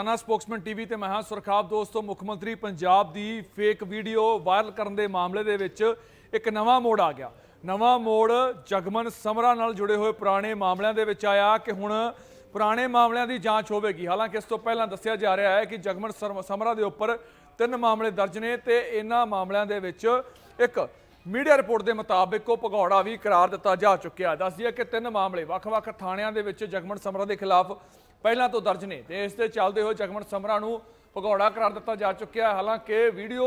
ਆਨਾ Spokesman TV ਤੇ ਮੈਂ ਹਾਂ ਸੁਰਖਾਬ ਦੋਸਤੋ, ਮੁੱਖ ਮੰਤਰੀ ਪੰਜਾਬ ਦੀ ਫੇਕ ਵੀਡੀਓ ਵਾਇਰਲ ਕਰਨ ਦੇ ਮਾਮਲੇ ਦੇ ਵਿੱਚ ਇੱਕ ਨਵਾਂ ਮੋੜ ਆ ਗਿਆ। ਨਵਾਂ ਮੋੜ ਜਗਮਨ ਸਮਰਾ ਨਾਲ ਜੁੜੇ ਹੋਏ ਪੁਰਾਣੇ ਮਾਮਲਿਆਂ ਦੇ ਵਿੱਚ ਆਇਆ ਕਿ ਹੁਣ ਪੁਰਾਣੇ ਮਾਮਲਿਆਂ ਦੀ ਜਾਂਚ ਹੋਵੇਗੀ। ਹਾਲਾਂਕਿ ਇਸ ਤੋਂ ਪਹਿਲਾਂ ਦੱਸਿਆ ਜਾ ਰਿਹਾ ਹੈ ਕਿ ਜਗਮਨ ਸਰਮ- ਸਮਰਾ ਦੇ ਉੱਪਰ ਤਿੰਨ ਮਾਮਲੇ ਦਰਜ ਨੇ ਤੇ ਇਹਨਾਂ ਮਾਮਲਿਆਂ ਦੇ ਵਿੱਚ ਇੱਕ ਮੀਡੀਆ ਰਿਪੋਰਟ ਦੇ ਮੁਤਾਬਿਕ ਉਹ ਭਗੌੜਾ ਵੀ ਕਰਾਰ ਦਿੱਤਾ ਜਾ ਚੁੱਕਿਆ। ਦੱਸਦੀ ਹੈ ਕਿ ਤਿੰਨ ਮਾਮਲੇ ਵੱਖ-ਵੱਖ ਥਾਣਿਆਂ ਦੇ ਵਿੱਚ ਜਗਮਨ ਸਮਰਾ ਦੇ ਖਿਲਾਫ ਪਹਿਲਾਂ ਤੋਂ ਦਰਜ ਨੇ। ਤੇ ਇਸ ਦੇ ਚੱਲਦੇ ਹੋਏ ਜਗਮਨ ਸਮਰਾ ਨੂੰ ਭਗੌੜਾ ਕਰਾਰ ਦਿੱਤਾ ਜਾ ਚੁੱਕਿਆ। ਹਾਲਾਂਕਿ ਵੀਡੀਓ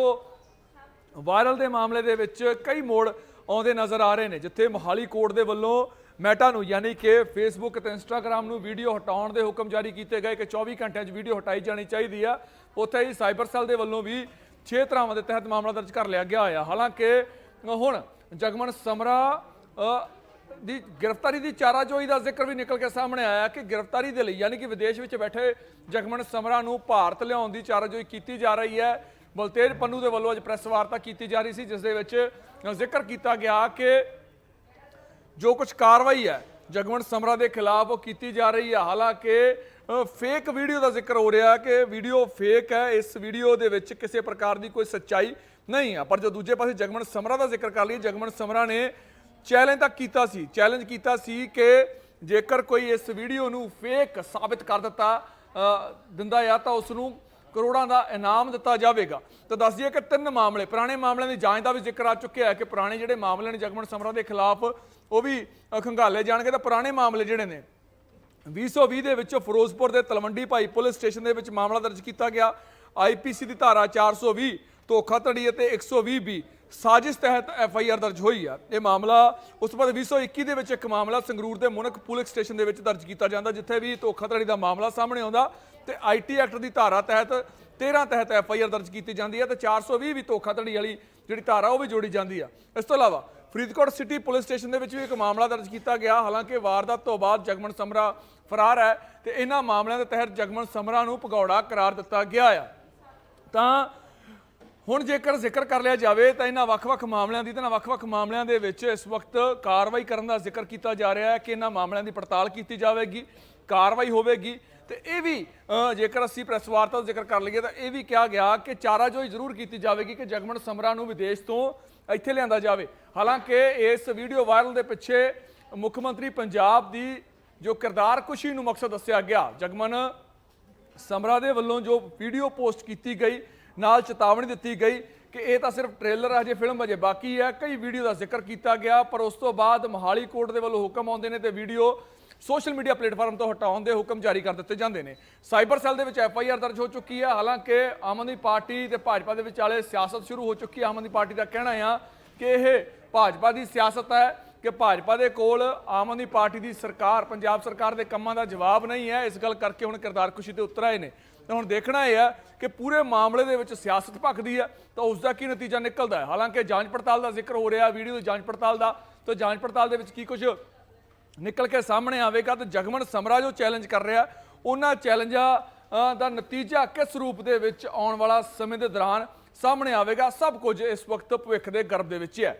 ਵਾਇਰਲ ਦੇ ਮਾਮਲੇ ਦੇ ਵਿੱਚ ਕਈ ਮੋੜ ਆਉਂਦੇ ਨਜ਼ਰ ਆ ਰਹੇ ਨੇ, ਜਿੱਥੇ ਮੋਹਾਲੀ ਕੋਰਟ ਦੇ ਵੱਲੋਂ ਮੈਟਾ ਨੂੰ ਯਾਨੀ ਕਿ ਫੇਸਬੁੱਕ ਤੇ ਇੰਸਟਾਗ੍ਰam ਨੂੰ ਵੀਡੀਓ ਹਟਾਉਣ ਦੇ ਹੁਕਮ ਜਾਰੀ ਕੀਤੇ ਗਏ ਕਿ 24 ਘੰਟਿਆਂ 'ਚ ਵੀਡੀਓ ਹਟਾਈ ਜਾਣੀ ਚਾਹੀਦੀ ਆ। ਉੱਥੇ ਹੀ ਸਾਈਬਰ ਸੈੱਲ ਦੇ ਵੱਲੋਂ ਵੀ 6 ਧਾਰਾਵਾਂ ਦੇ ਤਹਿਤ ਮਾਮਲਾ ਦਰਜ ਕਰ ਲਿਆ ਗਿਆ ਆ ਹਾਲਾਂਕਿ ਹੁਣ ਜਗਮਨ ਸਮਰਾ ਦੀ ਗ੍ਰਿਫਤਾਰੀ ਦੀ ਚਾਰਾਜੋਈ ਦਾ ਜ਼ਿਕਰ ਵੀ ਨਿਕਲ ਕੇ ਸਾਹਮਣੇ ਆਇਆ ਕਿ ਗ੍ਰਿਫਤਾਰੀ ਦੇ ਲਈ ਯਾਨੀ ਕਿ ਵਿਦੇਸ਼ ਵਿੱਚ ਬੈਠੇ ਜਗਮਨ ਸਮਰਾ ਨੂੰ ਭਾਰਤ ਲਿਆਉਣ ਦੀ ਚਾਰਾਜੋਈ ਕੀਤੀ ਜਾ ਰਹੀ ਹੈ। ਬਲਤੇਜ ਪੰਨੂ ਦੇ ਵੱਲੋਂ ਅੱਜ ਪ੍ਰੈਸ ਵਾਰਤਾ ਕੀਤੀ ਜਾ ਰਹੀ ਸੀ, ਜਿਸ ਦੇ ਵਿੱਚ ਜ਼ਿਕਰ ਕੀਤਾ ਗਿਆ ਕਿ ਜੋ ਕੁਝ ਕਾਰਵਾਈ ਹੈ ਜਗਮਨ ਸਮਰਾ ਦੇ ਖਿਲਾਫ ਉਹ ਕੀਤੀ ਜਾ ਰਹੀ ਹੈ ਹਾਲਾਂਕਿ ਫੇਕ ਵੀਡੀਓ ਦਾ ਜ਼ਿਕਰ ਹੋ ਰਿਹਾ ਕਿ ਵੀਡੀਓ ਫੇਕ ਹੈ। ਇਸ ਵੀਡੀਓ ਦੇ ਵਿੱਚ ਕਿਸੇ ਪ੍ਰਕਾਰ ਦੀ ਕੋਈ ਸੱਚਾਈ ਨਹੀਂ ਹੈ ਪਰ ਜੋ ਦੂਜੇ ਪਾਸੇ ਜਗਮਨ ਸਮਰਾ ਦਾ ਜ਼ਿਕਰ ਕਰ ਲਈਏ ਜਗਮਨ ਸਮਰਾ ਨੇ ਚੈਲੰਜ ਤਾਂ ਕੀਤਾ ਸੀ। ਚੈਲੰਜ ਕੀਤਾ ਸੀ ਕਿ ਜੇਕਰ ਕੋਈ ਇਸ ਵੀਡੀਓ ਨੂੰ ਫੇਕ ਸਾਬਿਤ ਕਰ ਦਿੱਤਾ ਦਿੰਦਾ ਆ ਤਾਂ ਉਸ ਨੂੰ ਕਰੋੜਾਂ ਦਾ ਇਨਾਮ ਦਿੱਤਾ ਜਾਵੇਗਾ। ਤਾਂ ਦੱਸ ਦਈਏ ਕਿ ਤਿੰਨ ਮਾਮਲੇ ਪੁਰਾਣੇ ਮਾਮਲਿਆਂ ਦੀ ਜਾਂਚ ਦਾ ਵੀ ਜ਼ਿਕਰ ਆ ਚੁੱਕਿਆ ਹੈ ਕਿ ਪੁਰਾਣੇ ਜਿਹੜੇ ਮਾਮਲੇ ਨੇ ਜਗਮਨ ਸਮਰਾ ਦੇ ਖਿਲਾਫ ਉਹ ਵੀ ਅ, ਖੰਗਾਲੇ ਜਾਣਗੇ। ਤਾਂ ਪੁਰਾਣੇ ਮਾਮਲੇ ਜਿਹੜੇ ਨੇ 2020 ਦੇ ਵਿੱਚ ਫਿਰੋਜ਼ਪੁਰ ਦੇ ਤਲਵੰਡੀ ਭਾਈ ਪੁਲਿਸ ਸਟੇਸ਼ਨ ਦੇ ਵਿੱਚ ਮਾਮਲਾ ਦਰਜ ਕੀਤਾ ਗਿਆ। ਆਈਪੀਸੀ ਦੀ ਧਾਰਾ 420 ਧੋਖਾਧੜੀ ਅਤੇ 120 ਵੀ ਸਾਜ਼ਿਸ਼ ਤਹਿਤ ਐਫ ਆਈ ਆਰ ਦਰਜ ਹੋਈ ਆ। ਇਹ ਮਾਮਲਾ ਉਸ ਤੋਂ ਬਾਅਦ 2021 ਦੇ ਵਿੱਚ ਇੱਕ ਮਾਮਲਾ ਸੰਗਰੂਰ ਦੇ ਮੁਨਕ ਪੁਲਿਸ ਸਟੇਸ਼ਨ ਦੇ ਵਿੱਚ ਦਰਜ ਕੀਤਾ ਜਾਂਦਾ, ਜਿੱਥੇ ਵੀ ਧੋਖਾਧੜੀ ਦਾ ਮਾਮਲਾ ਸਾਹਮਣੇ ਆਉਂਦਾ ਤੇ ਆਈਟੀ ਐਕਟ ਦੀ ਧਾਰਾ ਤਹਿਤ 13 ਤਹਿਤ ਐਫ ਆਈ ਆਰ ਦਰਜ ਕੀਤੀ ਜਾਂਦੀ ਹੈ ਤੇ 420 ਵੀ ਧੋਖਾਧੜੀ ਵਾਲੀ ਜਿਹੜੀ ਧਾਰਾ ਉਹ ਵੀ ਜੋੜੀ ਜਾਂਦੀ ਆ। ਇਸ ਤੋਂ ਇਲਾਵਾ ਫਰੀਦਕੋਟ ਸਿਟੀ ਪੁਲਿਸ ਸਟੇਸ਼ਨ ਦੇ ਵਿੱਚ ਵੀ ਇੱਕ ਮਾਮਲਾ ਦਰਜ ਕੀਤਾ ਗਿਆ, ਹਾਲਾਂਕਿ ਵਾਰਦਾਤ ਤੋਂ ਬਾਅਦ ਜਗਮਨ ਸਮਰਾ ਫਰਾਰ ਹੈ ਤੇ ਇਹਨਾਂ ਮਾਮਲਿਆਂ ਦੇ ਤਹਿਤ ਜਗਮਨ ਸਮਰਾ ਨੂੰ ਭਗੌੜਾ ਕਰਾਰ ਦਿੱਤਾ ਗਿਆ ਆ। ਤਾਂ ਹੁਣ ਜੇਕਰ ਜ਼ਿਕਰ ਕਰ ਲਿਆ ਜਾਵੇ ਤਾਂ ਇਹਨਾਂ ਵੱਖ-ਵੱਖ ਮਾਮਲਿਆਂ ਦੀ ਤਾਂ ਇਹਨਾਂ ਵੱਖ-ਵੱਖ ਮਾਮਲਿਆਂ ਦੇ ਵਿੱਚ ਇਸ ਵਕਤ ਕਾਰਵਾਈ ਕਰਨ ਦਾ ਜ਼ਿਕਰ ਕੀਤਾ ਜਾ ਰਿਹਾ ਹੈ ਕਿ ਇਹਨਾਂ ਮਾਮਲਿਆਂ ਦੀ ਪੜਤਾਲ ਕੀਤੀ ਜਾਵੇਗੀ, ਕਾਰਵਾਈ ਹੋਵੇਗੀ। ਤੇ ਇਹ ਵੀ ਜੇਕਰ ਅਸੀਂ ਪ੍ਰੈਸ ਵਾਰਤਾ ਦਾ ਜ਼ਿਕਰ ਕਰ ਲਈਏ ਤਾਂ ਇਹ ਵੀ ਕਿਹਾ ਗਿਆ ਕਿ ਚਾਰਾਜੋਈ ਜ਼ਰੂਰ ਕੀਤੀ ਜਾਵੇਗੀ ਕਿ ਜਗਮਨ ਸਮਰਾ ਨੂੰ ਵਿਦੇਸ਼ ਤੋਂ ਇੱਥੇ ਲਿਆਂਦਾ ਜਾਵੇ। ਹਾਲਾਂਕਿ ਇਸ ਵੀਡੀਓ ਵਾਇਰਲ ਦੇ ਪਿੱਛੇ ਮੁੱਖ ਮੰਤਰੀ ਪੰਜਾਬ ਦੀ ਜੋ ਕਿਰਦਾਰ ਕੁਸ਼ੀ ਨੂੰ ਮਕਸਦ ਦੱਸਿਆ ਗਿਆ ਜਗਮਨ ਸਮਰਾ ਦੇ ਵੱਲੋਂ ਜੋ ਵੀਡੀਓ ਪੋਸਟ ਕੀਤੀ ਗਈ ਨਾਲ ਚੇਤਾਵਨੀ ਦਿੱਤੀ ਗਈ ਕਿ ਇਹ ਤਾਂ ਸਿਰਫ ਟ੍ਰੇਲਰ ਹੈ ਜੇ ਫਿਲਮ ਅਜੇ ਬਾਕੀ ਹੈ। ਕਈ ਵੀਡੀਓ ਦਾ ਜ਼ਿਕਰ ਕੀਤਾ ਗਿਆ, ਪਰ ਉਸ ਤੋਂ ਬਾਅਦ ਮੋਹਾਲੀ ਕੋਰਟ ਦੇ ਵੱਲੋਂ ਹੁਕਮ ਆਉਂਦੇ ਨੇ ਤੇ ਵੀਡੀਓ ਸੋਸ਼ਲ ਮੀਡੀਆ ਪਲੇਟਫਾਰਮ ਤੋਂ ਹਟਾਉਣ ਦੇ ਹੁਕਮ ਜਾਰੀ ਕਰ ਦਿੱਤੇ ਜਾਂਦੇ ਨੇ। ਸਾਈਬਰ ਸੈੱਲ ਦੇ ਵਿੱਚ ਐਫ ਆਈ ਆਰ ਦਰਜ ਹੋ ਚੁੱਕੀ ਹੈ। ਹਾਲਾਂਕਿ ਆਮ ਆਦਮੀ ਪਾਰਟੀ ਤੇ ਭਾਜਪਾ ਦੇ ਵਿਚਾਲੇ ਸਿਆਸਤ ਸ਼ੁਰੂ ਹੋ ਚੁੱਕੀ ਹੈ। ਆਮ ਆਦਮੀ ਪਾਰਟੀ ਦਾ ਕਹਿਣਾ ਆ ਕਿ ਇਹ ਭਾਜਪਾ ਦੀ ਸਿਆਸਤ ਹੈ। ਕਿ ਭਾਜਪਾ ਦੇ ਕੋਲ ਆਮ ਆਦਮੀ ਪਾਰਟੀ ਦੀ ਸਰਕਾਰ, ਪੰਜਾਬ ਸਰਕਾਰ ਦੇ ਕੰਮਾਂ ਦਾ ਜਵਾਬ ਨਹੀਂ ਹੈ। ਇਸ ਗੱਲ ਕਰਕੇ ਹੁਣ ਕਿਰਦਾਰ ਕੁਸ਼ੀ ਤੇ ਉਤਰ ਆਏ ਨੇ। ਤਾਂ ਹੁਣ ਦੇਖਣਾ ਇਹ ਹੈ ਕਿ ਪੂਰੇ ਮਾਮਲੇ ਦੇ ਵਿੱਚ ਸਿਆਸਤ ਭਖਦੀ ਹੈ ਤਾਂ ਉਸ ਦਾ ਕੀ ਨਤੀਜਾ ਨਿਕਲਦਾ ਹੈ? ਹਾਲਾਂਕਿ ਜਾਂਚ ਪੜਤਾਲ ਦਾ ਜ਼ਿਕਰ ਹੋ ਰਿਹਾ, ਵੀਡੀਓ ਜਾਂਚ ਪੜਤਾਲ ਦਾ। ਤਾਂ ਜਾਂਚ ਪੜਤਾਲ ਦੇ ਵਿੱਚ ਕੀ ਕੁਝ ਨਿਕਲ ਕੇ ਸਾਹਮਣੇ ਆਵੇਗਾ? ਤੇ ਜਗਮਨ ਸਮਰਾ ਜੋ ਚੈਲੰਜ ਕਰ ਰਿਹਾ। ਉਹਨਾਂ ਚੈਲੰਜਾਂ ਦਾ ਨਤੀਜਾ ਕਿਸ ਰੂਪ ਦੇ ਵਿੱਚ ਆਉਣ ਵਾਲਾ ਸਮੇਂ ਦੇ ਦੌਰਾਨ ਸਾਹਮਣੇ ਆਵੇਗਾ? ਸਭ ਕੁਝ ਇਸ ਵਕਤ ਭਵਿੱਖ ਦੇ ਗਰਭ ਦੇ ਵਿੱਚ ਹੈ।